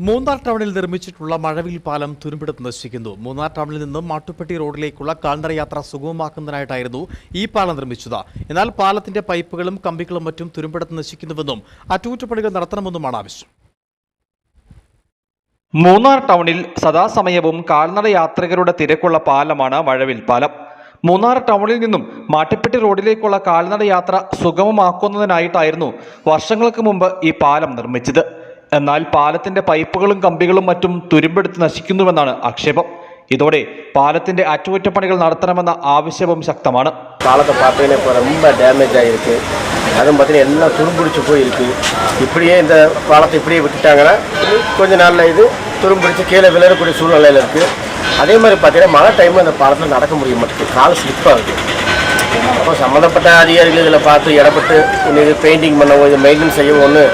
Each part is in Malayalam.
മൂന്നാർ ടൗണിൽ നിർമ്മിച്ചിട്ടുള്ള മഴവിൽ പാലം തുരുമ്പെടുത്ത് നശിക്കുന്നു മൂന്നാർ ടൗണിൽ നിന്നും മാട്ടുപ്പെട്ടി റോഡിലേക്കുള്ള കാൽനട യാത്ര സുഗമമാക്കുന്നതിനായിട്ടായിരുന്നു ഈ പാലം നിർമ്മിച്ചത്. എന്നാൽ പാലത്തിന്റെ പൈപ്പുകളും കമ്പികളും മറ്റും തുരുമ്പെടുത്ത് നശിക്കുന്നുവെന്നും അറ്റകുറ്റപ്പണികൾ നടത്തണമെന്നുമാണ് ആവശ്യം. മൂന്നാർ ടൗണിൽ സദാസമയവും കാൽനട യാത്രികരുടെ തിരക്കുള്ള പാലമാണ് മഴവിൽ പാലം. മൂന്നാർ ടൗണിൽ നിന്നും മാട്ടുപ്പെട്ടി റോഡിലേക്കുള്ള കാൽനട യാത്ര സുഗമമാക്കുന്നതിനായിട്ടായിരുന്നു വർഷങ്ങൾക്ക് മുമ്പ് ഈ പാലം നിർമ്മിച്ചത്. എന്നാൽ പാലത്തിന്റെ പൈപ്പുകളും കമ്പികളും മറ്റും തുരുമ്പെടുത്ത് നശിക്കുന്നുവെന്നാണ് ആക്ഷേപം. ഇതോടെ പാലത്തിന്റെ അറ്റകുറ്റപ്പണികൾ നടത്തണമെന്ന ആവശ്യവും ശക്തമാണ്. പാലത്തെ പാർട്ടിനെ ഡാമേജ് ഡാമേജായിരിക്കും അതും പത്തിന് എല്ലാം തുരുമ്പിടിച്ച് പോയിരിക്കും. ഇപ്പഴേ இந்த പാലത്തെ ഇപ്പഴേ വിട്ടിട്ടാങ്ങ കൊഞ്ച നാളില ഇത് തുരുമ്പിടിച്ച് കീഴേ വിളരക്കൂടിയ സൂഴ്നിലയിൽ இருக்கு അതേ മാതിരി പാത്തിനെ മഴ ടൈം അത് നടക്ക മുടിയ മറ്റേ കാല സ്ലിപ്പാകും അപ്പോൾ സംബന്ധപ്പെട്ട അധികാരികളെ പാത്ത് ഇടപെട്ട് പിന്നെ ഇത് പെയിന്റിംഗ് പണവോ ഇത് മെയിന്റെ ചെയ്യുമോ ഒന്ന്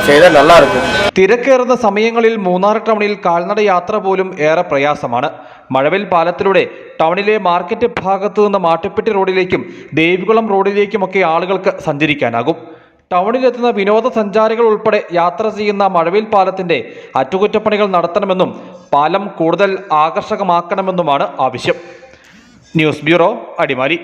ஒன்று செய்தால் நல்லாயிருக்கும் തിരക്കേറുന്ന സമയങ്ങളിൽ മൂന്നാർ ടൗണിൽ കാൽനട യാത്ര പോലും ഏറെ പ്രയാസമാണ് മഴവിൽ പാലത്തിലൂടെ ടൗണിലെ മാർക്കറ്റ് ഭാഗത്തു നിന്ന് മാട്ടുപ്പെട്ടി റോഡിലേക്കും ദേവികുളം റോഡിലേക്കുമൊക്കെ ആളുകൾക്ക് സഞ്ചരിക്കാനാകും ടൗണിലെത്തുന്ന വിനോദസഞ്ചാരികൾ ഉൾപ്പെടെ യാത്ര ചെയ്യുന്ന മഴവിൽ പാലത്തിന്റെ അറ്റകുറ്റപ്പണികൾ നടത്തണമെന്നും പാലം കൂടുതൽ ആകർഷകമാക്കണമെന്നുമാണ് ആവശ്യം ന്യൂസ് ബ്യൂറോ അടിമാലി